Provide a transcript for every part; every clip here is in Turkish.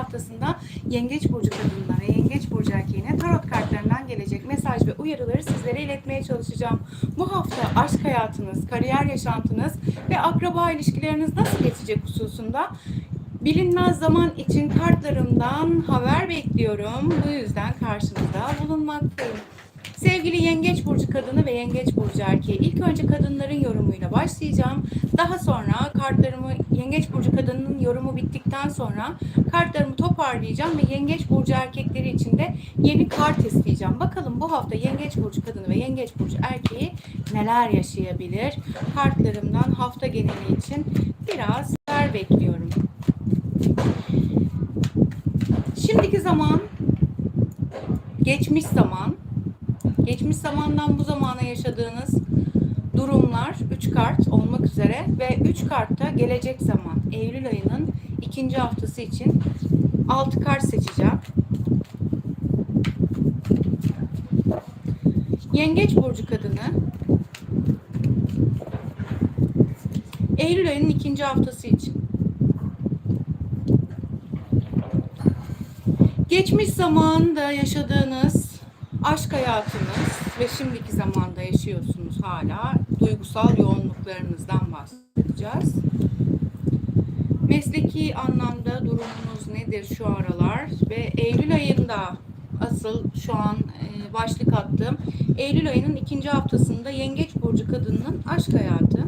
haftasında Yengeç Burcu kadınına Yengeç Burcu erkeğine tarot kartlarından gelecek mesaj ve uyarıları sizlere iletmeye çalışacağım. Bu hafta aşk hayatınız, kariyer yaşantınız ve akraba ilişkileriniz nasıl geçecek hususunda bilinmez zaman için kartlarımdan haber bekliyorum. Bu yüzden karşınızda bulunmaktayım. Sevgili Yengeç Burcu kadını ve Yengeç Burcu erkeği ilk önce kadınların yorumuyla başlayacağım. Daha sonra kartlarımı Yengeç Burcu kadının yorumu bittikten sonra kartlarımı toparlayacağım ve Yengeç Burcu erkekleri için de yeni kart isteyeceğim. Bakalım bu hafta Yengeç Burcu kadını ve Yengeç Burcu erkeği neler yaşayabilir? Kartlarımdan hafta geneli için biraz haber bekliyorum. Şimdiki zaman, geçmiş zaman, geçmiş zamandan bu zamana yaşadığınız durumlar 3 kart olmak üzere ve 3 kartta gelecek zaman Eylül ayının ikinci haftası için 6 kart seçeceğim. Yengeç burcu kadını Eylül ayının ikinci haftası için. Geçmiş zamanda yaşadığınız aşk hayatınız ve şimdiki zamanda yaşıyorsunuz hala. Duygusal yoğunluklarınızdan bahsedeceğiz. Mesleki anlamda durumunuz nedir şu aralar ve Eylül ayında asıl şu an e, başlık attığım Eylül ayının ikinci haftasında Yengeç Burcu kadının aşk hayatı,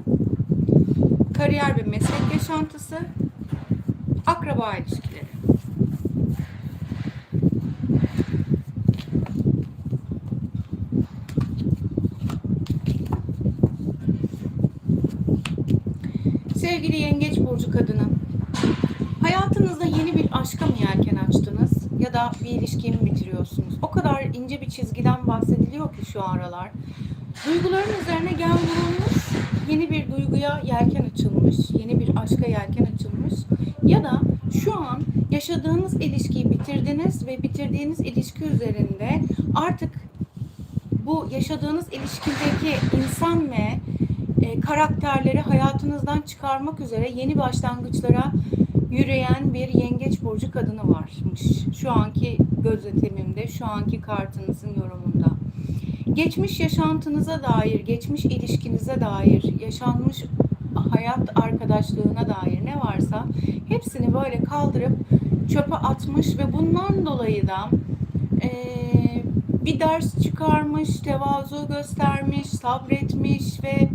kariyer ve meslek yaşantısı, akraba ilişkileri. Sevgili Yengeç Burcu kadını, hayatınızda yeni bir aşka mı yelken açtınız ya da bir ilişkiyi mi bitiriyorsunuz? O kadar ince bir çizgiden bahsediliyor ki şu aralar. Duyguların üzerine gel vurulmuş, yeni bir duyguya yelken açılmış, yeni bir aşka yelken açılmış ya da şu an yaşadığınız ilişkiyi bitirdiniz ve bitirdiğiniz ilişki üzerinde artık bu yaşadığınız ilişkideki insan ve e, karakterleri hayatınızdan çıkarmak üzere yeni başlangıçlara yürüyen bir yengeç burcu kadını varmış. Şu anki gözetimimde, şu anki kartınızın yorumunda. Geçmiş yaşantınıza dair, geçmiş ilişkinize dair, yaşanmış hayat arkadaşlığına dair ne varsa hepsini böyle kaldırıp çöpe atmış ve bundan dolayı da eee bir ders çıkarmış, tevazu göstermiş, sabretmiş ve e,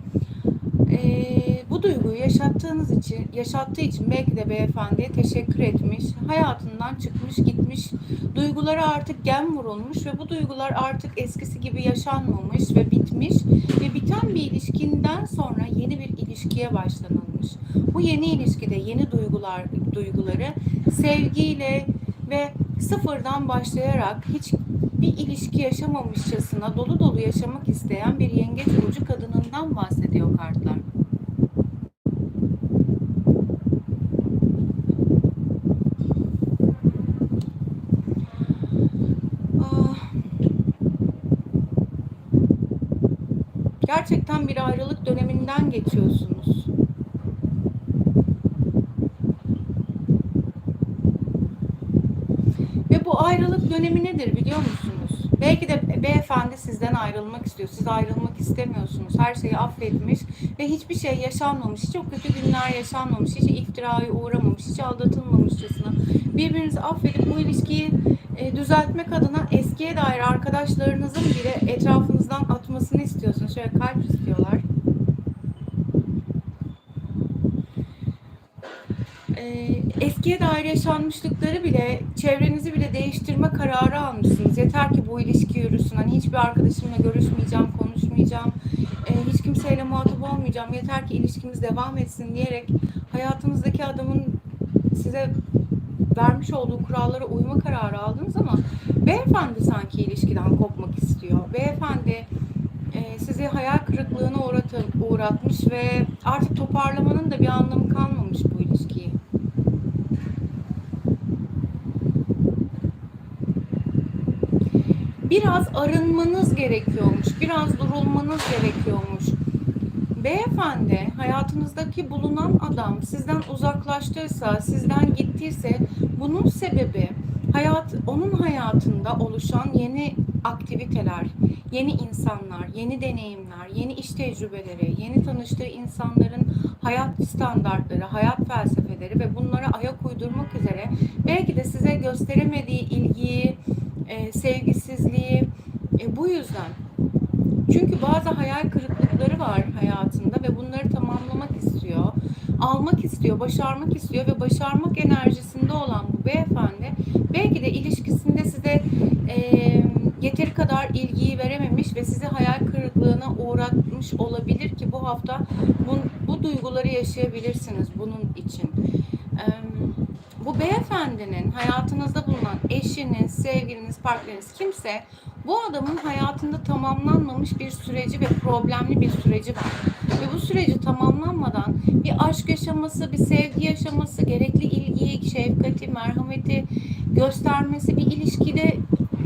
bu duyguyu yaşattığınız için, yaşattığı için belki de beyefendiye teşekkür etmiş, hayatından çıkmış gitmiş, duygulara artık gem vurulmuş ve bu duygular artık eskisi gibi yaşanmamış ve bitmiş ve biten bir ilişkinden sonra yeni bir ilişkiye başlanılmış. Bu yeni ilişkide yeni duygular duyguları sevgiyle ve sıfırdan başlayarak hiç bir ilişki yaşamamışçasına dolu dolu yaşamak isteyen bir yengeç burcu kadınından bahsediyor kartlar. Gerçekten bir ayrılık döneminden geçiyorsunuz. Ve bu ayrılık dönemi nedir biliyor musunuz? Belki de beyefendi sizden ayrılmak istiyor. Siz ayrılmak istemiyorsunuz. Her şeyi affetmiş ve hiçbir şey yaşanmamış. Hiç o kötü günler yaşanmamış. Hiç iftiraya uğramamış. Hiç aldatılmamışçasına. Birbirinizi affedip bu ilişkiyi e, düzeltmek adına eskiye dair arkadaşlarınızın bile etrafınızdan atmasını istiyorsunuz. Şöyle kalp istiyorlar. e, eskiye dair yaşanmışlıkları bile, çevrenizi bile değiştirme kararı almışsınız. Yeter ki bu ilişki yürüsün. Hani hiçbir arkadaşımla görüşmeyeceğim, konuşmayacağım, e, hiç kimseyle muhatap olmayacağım. Yeter ki ilişkimiz devam etsin diyerek hayatınızdaki adamın size vermiş olduğu kurallara uyma kararı aldınız ama beyefendi sanki ilişkiden kopmak istiyor. Beyefendi sizi hayal kırıklığına uğratı, uğratmış ve artık toparlamanın da bir anlamı kalmamış bu ilişkiyi. Biraz arınmanız gerekiyormuş, biraz durulmanız gerekiyormuş. Beyefendi, hayatınızdaki bulunan adam sizden uzaklaştıysa, sizden gittiyse bu bunun sebebi hayat onun hayatında oluşan yeni aktiviteler, yeni insanlar, yeni deneyimler, yeni iş tecrübeleri, yeni tanıştığı insanların hayat standartları, hayat felsefeleri ve bunlara ayak uydurmak üzere belki de size gösteremediği ilgiyi, e, sevgisizliği e, bu yüzden. Çünkü bazı hayal kırıklıkları var hayatında ve bunları tamamlamak istiyor, almak istiyor, başarmak istiyor ve başarmak enerjisinde olan bu beyefendi belki de ilişkisinde size e, yeteri kadar ilgiyi verememiş ve sizi hayal kırıklığına uğratmış olabilir ki bu hafta bu, bu duyguları yaşayabilirsiniz bunun için. E, bu beyefendinin hayatınızda bulunan eşiniz, sevgiliniz, partneriniz kimse bu adamın hayatında tamamlanmamış bir süreci ve problemli bir süreci var. Ve bu süreci tamamlanmadan bir aşk yaşaması, bir sevgi yaşaması, gerekli ilgiyi, şefkati, merhameti göstermesi, bir ilişkide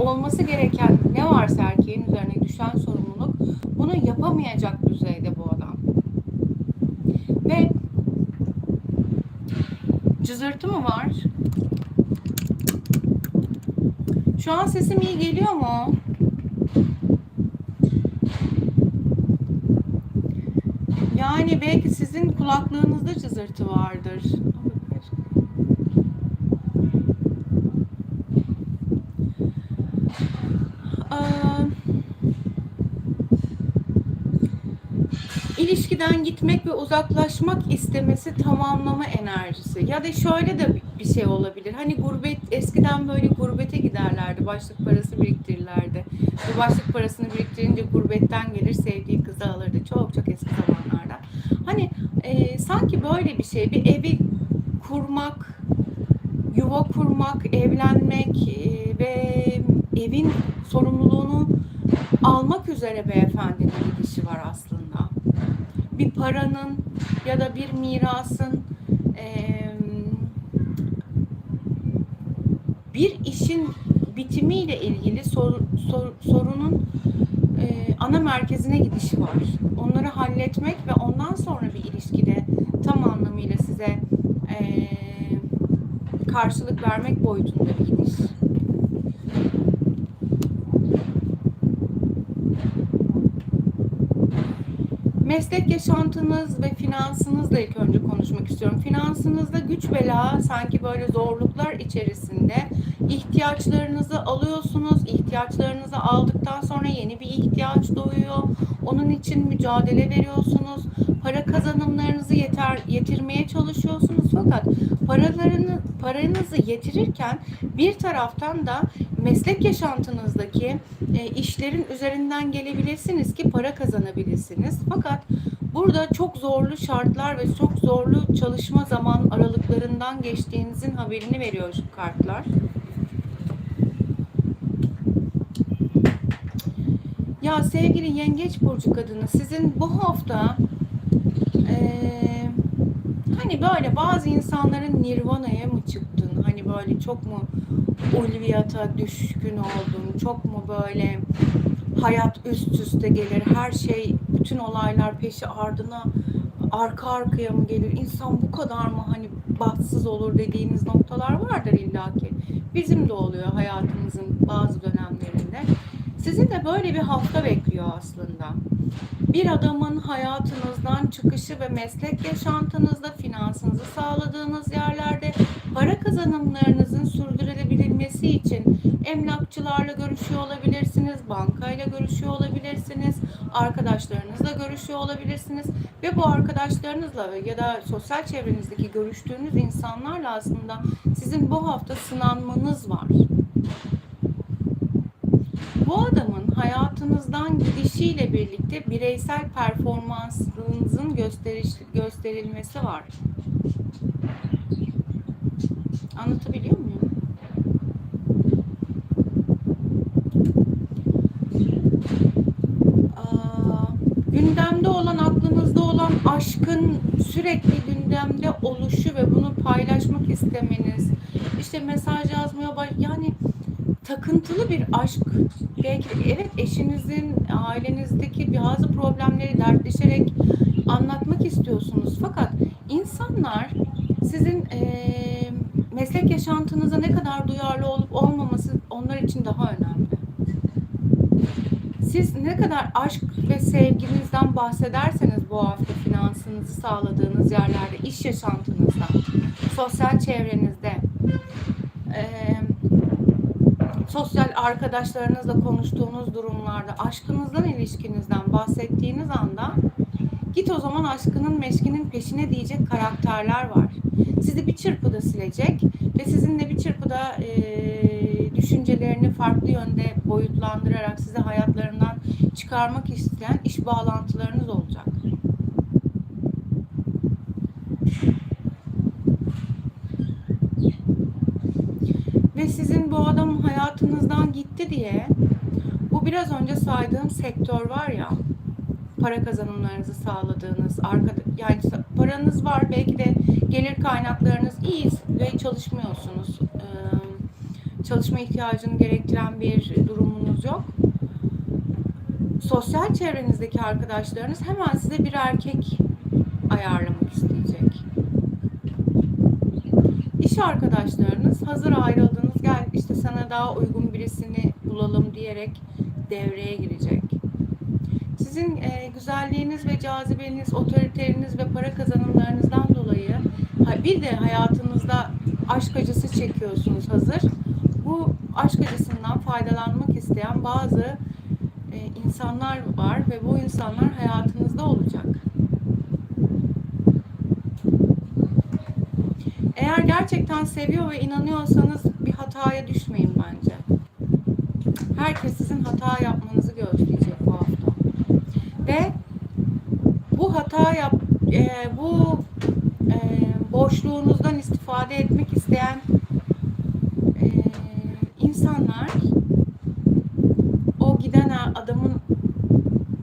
olması gereken ne varsa erkeğin üzerine düşen sorumluluk bunu yapamayacak düzeyde bu adam. Ve cızırtı mı var? Şu an sesim iyi geliyor mu? Yani belki sizin kulaklığınızda cızırtı vardır. Aa, ilişkiden gitmek ve uzaklaşmak istemesi tamamlama enerjisi. Ya da şöyle de bir şey olabilir. Hani gurbet eskiden böyle gurbete giderlerdi. Başlık parası biriktirirlerdi. Bu başlık parasını biriktirince gurbetten gelir sevdiği kızı alırdı. Çok çok eski zamanlarda. Hani e, sanki böyle bir şey. Bir evi kurmak, yuva kurmak, evlenmek e, ve evin sorumluluğunu almak üzere beyefendinin gidişi var aslında. Bir paranın ya da bir mirasın bir işin bitimiyle ilgili sor, sor- sorunun eee, ana merkezine gidişi var. Onları halletmek ve ondan sonra bir ilişkide tam anlamıyla size eee, karşılık vermek boyutunda bir gidiş. Meslek yaşantınız ve finansınızla ilk önce konuşmak istiyorum. Finansınızda güç bela sanki böyle zorluklar içerisinde ihtiyaçlarınızı alıyorsunuz. İhtiyaçlarınızı aldıktan sonra yeni bir ihtiyaç doğuyor. Onun için mücadele veriyorsunuz. Para kazanımlarınızı yeter yetirmeye çalışıyorsunuz fakat paralarını paranızı yetirirken bir taraftan da meslek yaşantınızdaki e, işlerin üzerinden gelebilirsiniz ki para kazanabilirsiniz. Fakat burada çok zorlu şartlar ve çok zorlu çalışma zaman aralıklarından geçtiğinizin haberini veriyor şu kartlar. Ya sevgili yengeç burcu kadını sizin bu hafta eee, hani böyle bazı insanların nirvana'ya mı çıktın? Hani böyle çok mu ulviyata düşkün oldun? Çok mu böyle hayat üst üste gelir? Her şey, bütün olaylar peşi ardına arka arkaya mı gelir? İnsan bu kadar mı hani bahtsız olur dediğiniz noktalar vardır illaki. Bizim de oluyor hayatımızın bazı dönemlerinde. Sizin de böyle bir hafta bekliyor aslında. Bir adamın hayatınızdan çıkışı ve meslek yaşantınızda finansınızı sağladığınız yerlerde para kazanımlarınızın sürdürülebilmesi için emlakçılarla görüşüyor olabilirsiniz, bankayla görüşüyor olabilirsiniz, arkadaşlarınızla görüşüyor olabilirsiniz ve bu arkadaşlarınızla ya da sosyal çevrenizdeki görüştüğünüz insanlarla aslında sizin bu hafta sınanmanız var. Bu adamın hayatınızdan gidişiyle birlikte bireysel performansınızın gösteriş, gösterilmesi var. Anlatabiliyor muyum? Aa, gündemde olan, aklınızda olan aşkın sürekli gündemde oluşu ve bunu paylaşmak istemeniz, işte mesaj yazmaya baş... yani takıntılı bir aşk. Belki evet eşinizin, ailenizdeki bazı problemleri dertleşerek anlatmak istiyorsunuz. Fakat insanlar sizin eee, meslek yaşantınıza ne kadar duyarlı olup olmaması onlar için daha önemli. Siz ne kadar aşk ve sevginizden bahsederseniz bu hafta finansınızı sağladığınız yerlerde, iş yaşantınızda, sosyal çevrenizde, eee, sosyal arkadaşlarınızla konuştuğunuz durumlarda, aşkınızdan, ilişkinizden bahsettiğiniz anda git o zaman aşkının, meşkinin peşine diyecek karakterler var. Sizi bir çırpıda silecek ve sizinle bir çırpıda eee, düşüncelerini farklı yönde boyutlandırarak sizi hayatlarından çıkarmak isteyen iş bağlantılarınız olacak. Ve sizin bu adam hayatınızdan gitti diye bu biraz önce saydığım sektör var ya para kazanımlarınızı sağladığınız arkada yani paranız var belki de gelir kaynaklarınız iyi ve çalışmıyorsunuz. Ee, çalışma ihtiyacını gerektiren bir durumunuz yok. Sosyal çevrenizdeki arkadaşlarınız hemen size bir erkek ayarlamak isteyecek. İş arkadaşlarınız hazır ayrıldınız gel işte sana daha uygun birisini bulalım diyerek devreye girecek. Sizin e, güzelliğiniz ve cazibeniz, otoriteniz ve para kazanımlarınızdan dolayı bir de hayatınızda aşk acısı çekiyorsunuz hazır. Bu aşk acısından faydalanmak isteyen bazı e, insanlar var ve bu insanlar hayatınızda olacak. Eğer gerçekten seviyor ve inanıyorsanız hataya düşmeyin bence. Herkes sizin hata yapmanızı gözleyecek bu hafta. Ve bu hata yap, e, bu e, boşluğunuzdan istifade etmek isteyen e, insanlar o giden adamın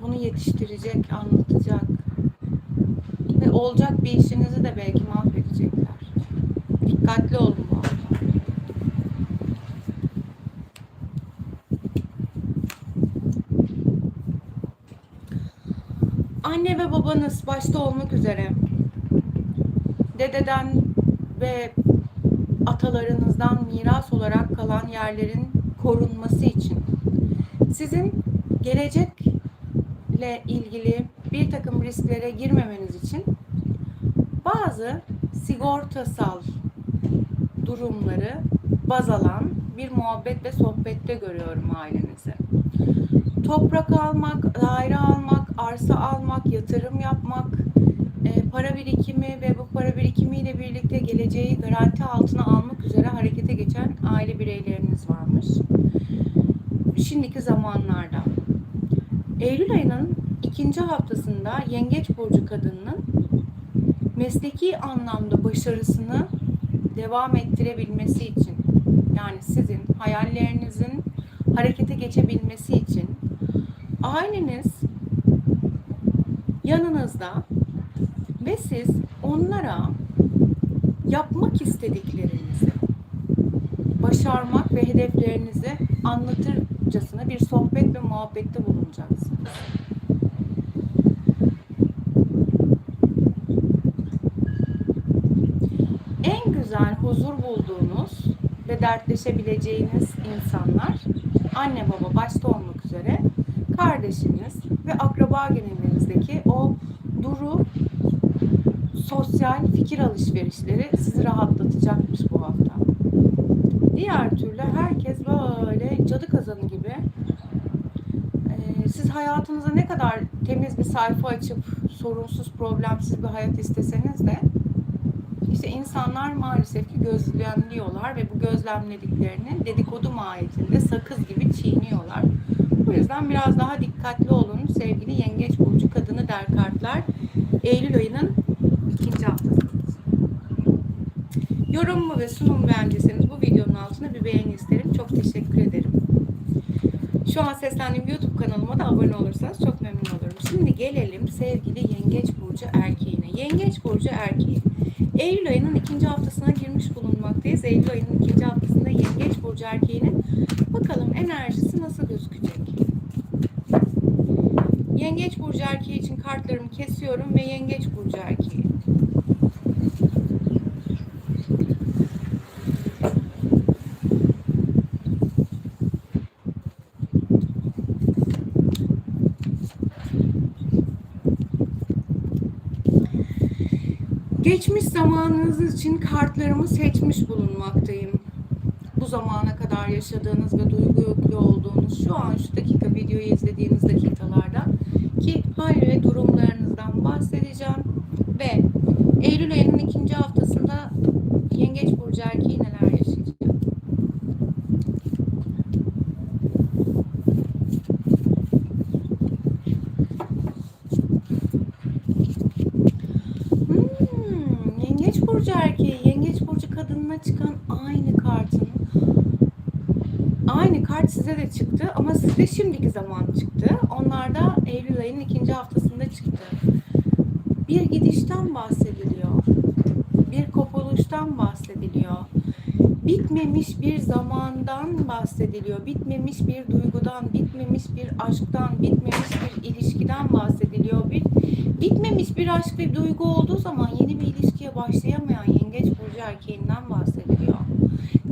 bunu yetiştirecek, anlatacak ve olacak bir işinizi de belki mahvedecekler. Dikkatli olun bu hafta. Anne ve babanız başta olmak üzere dededen ve atalarınızdan miras olarak kalan yerlerin korunması için sizin gelecekle ilgili bir takım risklere girmemeniz için bazı sigortasal durumları baz alan bir muhabbet ve sohbette görüyorum ailenizi. Toprak almak, daire almak, arsa almak, yatırım yapmak, e, para birikimi ve bu para birikimiyle birlikte geleceği garanti altına almak üzere harekete geçen aile bireyleriniz varmış. Şimdiki zamanlarda. Eylül ayının ikinci haftasında Yengeç Burcu kadınının mesleki anlamda başarısını devam ettirebilmesi için yani sizin hayallerinizin harekete geçebilmesi için aileniz yanınızda ve siz onlara yapmak istediklerinizi başarmak ve hedeflerinizi anlatırcasına bir sohbet ve muhabbette bulunacaksınız. En güzel huzur bulduğunuz ve dertleşebileceğiniz insanlar anne baba başta olmak üzere kardeşiniz ve akraba genelinizdeki o duru sosyal fikir alışverişleri sizi rahatlatacakmış bu hafta. Diğer türlü herkes böyle cadı kazanı gibi e, siz hayatınıza ne kadar temiz bir sayfa açıp sorunsuz problemsiz bir hayat isteseniz de işte insanlar maalesef ki gözlemliyorlar ve bu gözlemlediklerini dedikodu mahiyetinde sakız gibi çiğniyorlar. Bu yüzden biraz daha dikkatli olun sevgili yengeç burcu kadını der kartlar. Eylül ayının ikinci haftası. Yorumumu ve sunumu beğendiyseniz bu videonun altına bir beğeni isterim. Çok teşekkür ederim. Şu an seslendiğim YouTube kanalıma da abone olursanız çok memnun olurum. Şimdi gelelim sevgili Yengeç Burcu erkeğine. Yengeç Burcu erkeği. Eylül ayının ikinci haftasına girmiş bulunmaktayız. Eylül ayının ikinci haftasında Yengeç Burcu erkeğinin Bakalım enerjisi nasıl gözükecek? Yengeç Burcu erkeği için kartlarımı kesiyorum ve Yengeç Burcu erkeği. Geçmiş zamanınız için kartlarımı seçmiş bulunmaktayım. Bu zamana yaşadığınız ve duygu yüklü olduğunuz şu an şu dakika videoyu izlediğiniz dakikalarda ki hal ve durumlarınızdan bahsedeceğim ve Eylül ayının ikinci haftasında Yengeç Burcu erkeği neler yaşayacak? Hmm, Yengeç burcu erkeği, yengeç burcu kadınına çıkan aynı kartın aynı kart size de çıktı sizde şimdiki zaman çıktı. Onlar da Eylül ayının ikinci haftasında çıktı. Bir gidişten bahsediliyor. Bir kopuluştan bahsediliyor. Bitmemiş bir zamandan bahsediliyor. Bitmemiş bir duygudan, bitmemiş bir aşktan, bitmemiş bir ilişkiden bahsediliyor. Bir bitmemiş bir aşk ve duygu olduğu zaman yeni bir ilişkiye başlayamayan yengeç burcu erkeğinden bahsediliyor.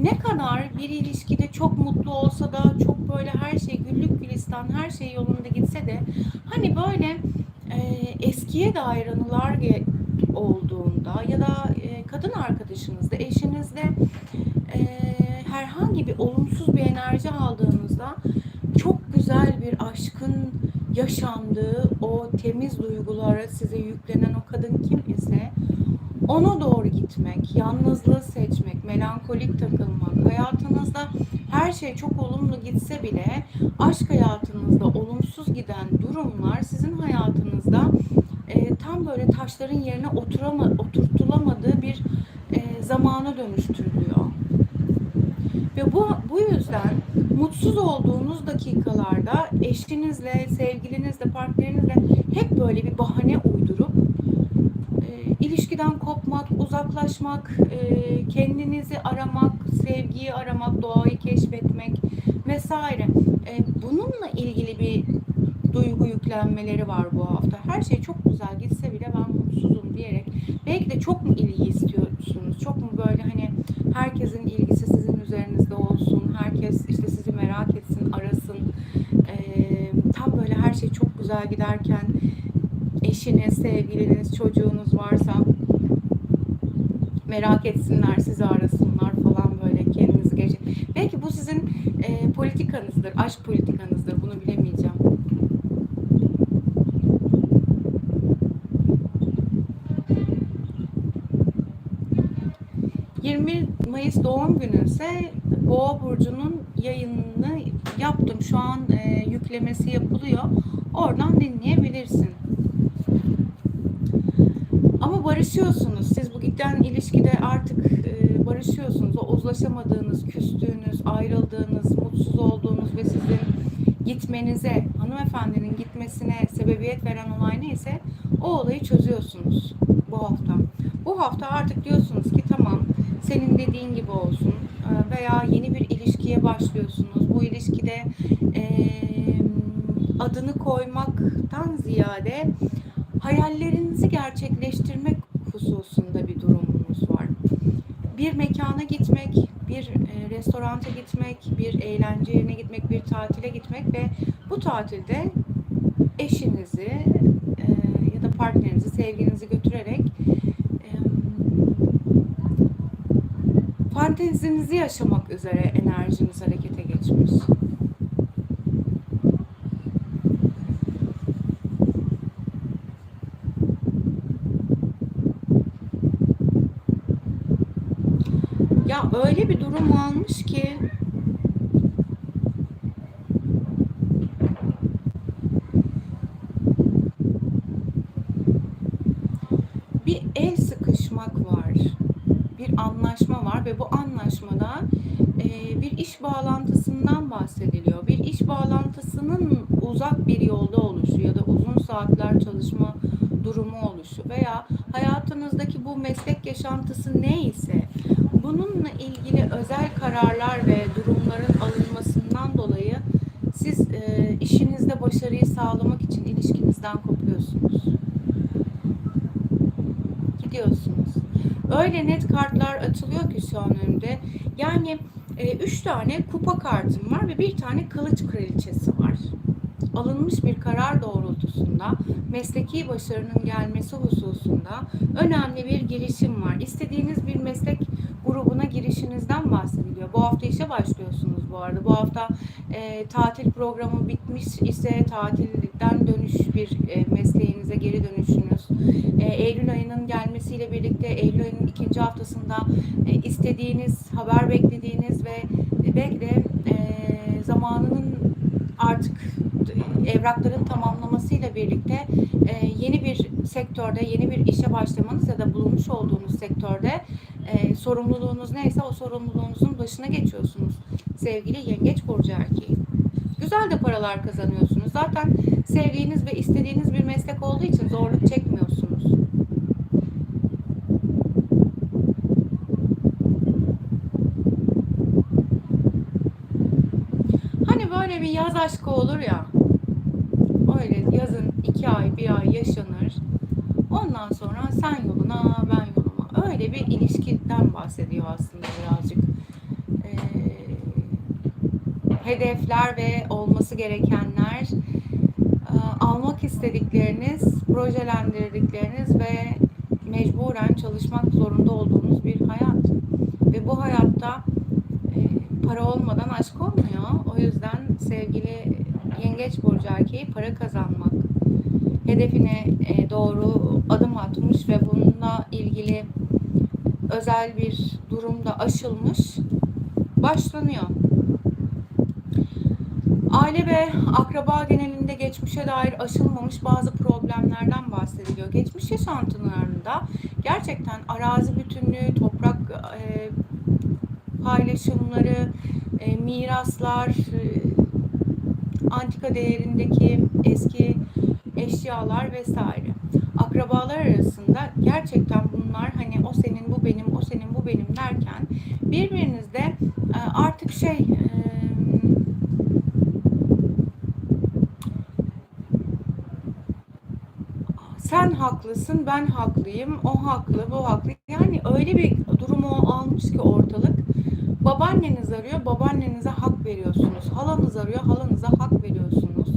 Ne kadar bir ilişkide çok mutlu olsa da çok böyle her şey güllük gülistan, her şey yolunda gitse de hani böyle e, eskiye dair anılar olduğunda ya da e, kadın arkadaşınızda, eşinizde e, herhangi bir olumsuz bir enerji aldığınızda çok güzel bir aşkın yaşandığı o temiz duygulara size yüklenen o kadın kim ise ona doğru gitmek, yalnızlığı seçmek, melankolik takılmak, hayatınızda her şey çok olumlu gitse bile aşk hayatınızda olumsuz giden durumlar sizin hayatınızda e, tam böyle taşların yerine oturama, oturtulamadığı bir e, zamana dönüştürülüyor. Ve bu, bu yüzden mutsuz olduğunuz dakikalarda eşinizle, sevgilinizle, partnerinizle hep böyle bir bahane uydurup ilişkiden kopmak, uzaklaşmak, e, kendinizi aramak, sevgiyi aramak, doğayı keşfetmek vesaire. E, bununla ilgili bir duygu yüklenmeleri var bu hafta. Her şey çok güzel gitse bile ben mutsuzum diyerek belki de çok mu ilgi istiyorsunuz? Çok mu böyle hani herkesin ilgisi sizin üzerinizde olsun, herkes işte sizi merak etsin, arasın. E, tam böyle her şey çok güzel giderken eşiniz, sevgiliniz, çocuğunuz varsa merak etsinler, sizi arasınlar falan böyle kendinizi geç. Belki bu sizin e, politikanızdır, aşk politikanızdır. Bunu bilemeyeceğim. ...21 Mayıs doğum günü ise Boğa Burcu'nun yayınını yaptım. Şu an e, yüklemesi yapılıyor. Oradan dinleyebilirsin. Ama giden ilişkide artık e, barışıyorsunuz. O uzlaşamadığınız, küstüğünüz, ayrıldığınız, mutsuz olduğunuz ve sizin gitmenize, hanımefendinin gitmesine sebebiyet veren olay neyse o olayı çözüyorsunuz bu hafta. Bu hafta artık diyorsunuz ki tamam senin dediğin gibi olsun E, veya yeni bir ilişkiye başlıyorsunuz. Bu ilişkide e, adını koymaktan ziyade hayallerinizi gerçekleştirmek hususunda bir durumunuz var. Bir mekana gitmek, bir e, restoranta gitmek, bir eğlence yerine gitmek, bir tatile gitmek ve bu tatilde eşinizi e, ya da partnerinizi, sevginizi götürerek fantezinizi yaşamak üzere enerjiniz harekete geçmiş. Ya öyle bir durum almış ki bir el sıkışmak var. Bir anlaşma var ve bu anlaşmada e, bir iş bağlantısından bahsediliyor. Bir iş bağlantısının uzak bir yolda oluşu ya da uzun saatler çalışma durumu oluşu veya hayatınızdaki bu meslek yaşantısı neyse bununla ilgili özel kararlar ve durumların alınmasından dolayı siz e, işinizde başarıyı sağlamak için ilişkinizden kopuyorsunuz. Gidiyorsunuz. Öyle net kartlar açılıyor ki şu an önümde. Yani e, üç tane kupa kartım var ve bir tane kılıç kraliçesi var. alınmış bir karar doğrultusunda mesleki başarının gelmesi hususunda önemli bir girişim var. İstediğiniz bir meslek girişinizden bahsediliyor. Bu hafta işe başlıyorsunuz bu arada. Bu hafta e, tatil programı bitmiş ise tatilden dönüş bir e, mesleğinize geri dönüşünüz. E, Eylül ayının gelmesiyle birlikte Eylül ayının ikinci haftasında e, istediğiniz, haber beklediğiniz ve belki de e, zamanının artık evrakların tamamlamasıyla birlikte e, yeni bir sektörde, yeni bir işe başlamanız ya da bulunmuş olduğunuz sektörde e, sorumluluğunuz neyse o sorumluluğunuzun başına geçiyorsunuz. Sevgili Yengeç Burcu erkeği. Güzel de paralar kazanıyorsunuz. Zaten sevdiğiniz ve istediğiniz bir meslek olduğu için zorluk çekmiyorsunuz. Hani böyle bir yaz aşkı olur ya. Öyle yazın iki ay, bir ay yaşanır. Ondan sonra sen yoluna, ben. Öyle bir ilişkiden bahsediyor aslında birazcık. Ee, hedefler ve olması gerekenler, e, almak istedikleriniz, projelendirdikleriniz ve mecburen çalışmak zorunda olduğunuz bir hayat. Ve bu hayatta e, para olmadan aşk olmuyor. O yüzden sevgili yengeç burcu erkeği para kazanmak, hedefine e, doğru adım atmış ve bununla ilgili özel bir durumda aşılmış başlanıyor. Aile ve akraba genelinde geçmişe dair aşılmamış bazı problemlerden bahsediliyor. Geçmiş yaşantılarında gerçekten arazi bütünlüğü, toprak e, paylaşımları, e, miraslar, e, antika değerindeki eski eşyalar vesaire. Akrabalar arasında gerçekten bunlar hani o senin bu benim, o senin bu benim derken birbirinizde e, artık şey e, sen haklısın, ben haklıyım, o haklı, bu haklı. Yani öyle bir durumu almış ki ortalık. Babaanneniz arıyor, babaannenize hak veriyorsunuz. Halanız arıyor, halanıza hak veriyorsunuz.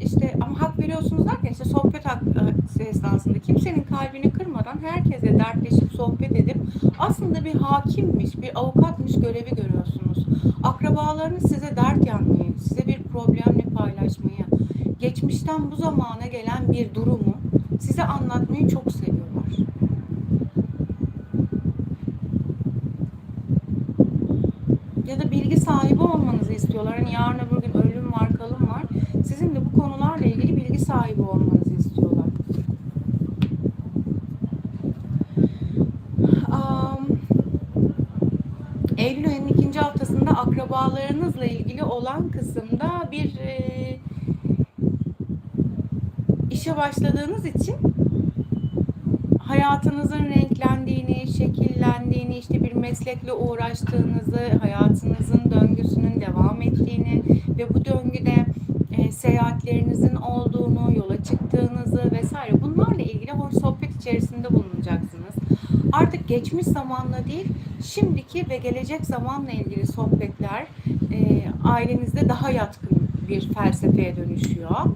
İşte ama hak veriyorsunuz derken işte sohbet hak, e, esnasında kimsenin kalbini kırmadan herkese dertleşip sohbet edip aslında bir hakimmiş, bir avukatmış görevi görüyorsunuz. Akrabalarınız size dert yanmayı, size bir problemle paylaşmayı, geçmişten bu zamana gelen bir durumu size anlatmayı çok seviyorlar. Ya da bilgi sahibi olmanızı istiyorlar. Hani yarın öbür gün ölüm var, kalım var. Sizin de bu konularla ilgili bilgi sahibi olmanızı istiyorlar. Um, Eylül ayının ikinci akrabalarınızla ilgili olan kısımda bir e, işe başladığınız için hayatınızın renklendiğini, şekillendiğini, işte bir meslekle uğraştığınızı, hayatınızın döngüsünün devam ettiğini ve bu döngüde e, seyahatlerinizin olduğunu, yola çıktığınızı vesaire bunlarla ilgili hoş sohbet içerisinde bulunacaksınız. Artık geçmiş zamanla değil, şimdiki ve gelecek zamanla ilgili sohbetler e, ailenizde daha yatkın bir felsefeye dönüşüyor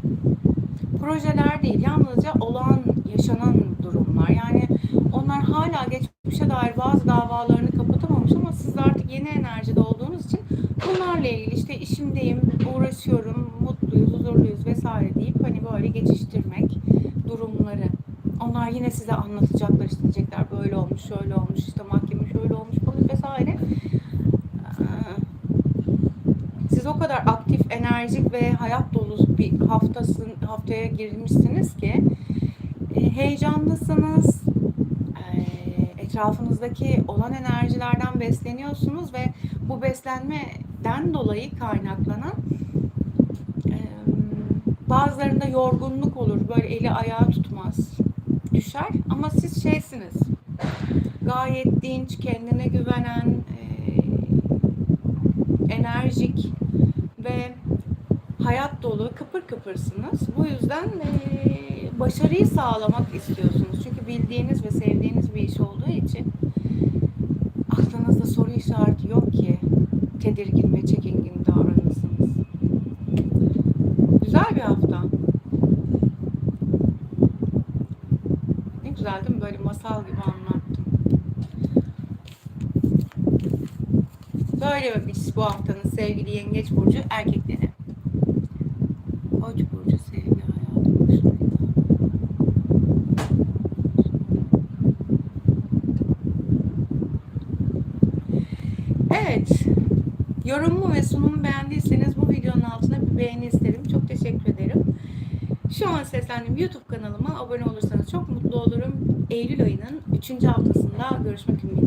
projeler değil, yalnızca olan, yaşanan durumlar. Yani onlar hala geçmişe dair bazı davalarını kapatamamış ama siz artık yeni enerjide olduğunuz için bunlarla ilgili işte işimdeyim, uğraşıyorum, mutluyuz, huzurluyuz vesaire deyip hani böyle geçiştirmek durumları. Onlar yine size anlatacaklar işte diyecekler böyle olmuş, şöyle olmuş, işte mahkeme şöyle olmuş falan vesaire. Siz o kadar aktif, enerjik ve hayat dolu bir haftasın, haftaya girmişsiniz ki e, heyecanlısınız. E, etrafınızdaki olan enerjilerden besleniyorsunuz ve bu beslenmeden dolayı kaynaklanan e, bazılarında yorgunluk olur. Böyle eli ayağı tutmaz. Düşer. Ama siz şeysiniz. Gayet dinç, kendine güvenen, enerjik ve hayat dolu, kıpır kıpırsınız. Bu yüzden e, başarıyı sağlamak istiyorsunuz. Çünkü bildiğiniz ve sevdiğiniz bir iş olduğu için aklınızda soru işareti yok ki tedirgin ve çekingin davranırsınız. Güzel bir hafta. Masal gibi anlattım. Böyle bir bu haftanın sevgili Yengeç Burcu erkekleri. Koç Burcu sevgi hayatı Evet. Yorumumu ve sunumu beğendiyseniz bu videonun altına bir beğeni isterim. Çok teşekkür ederim. Şu an seslendiğim YouTube kanalıma abone olursanız çok mutlu olurum. Eylül ayının 3. haftasında görüşmek. Hoşçakalın.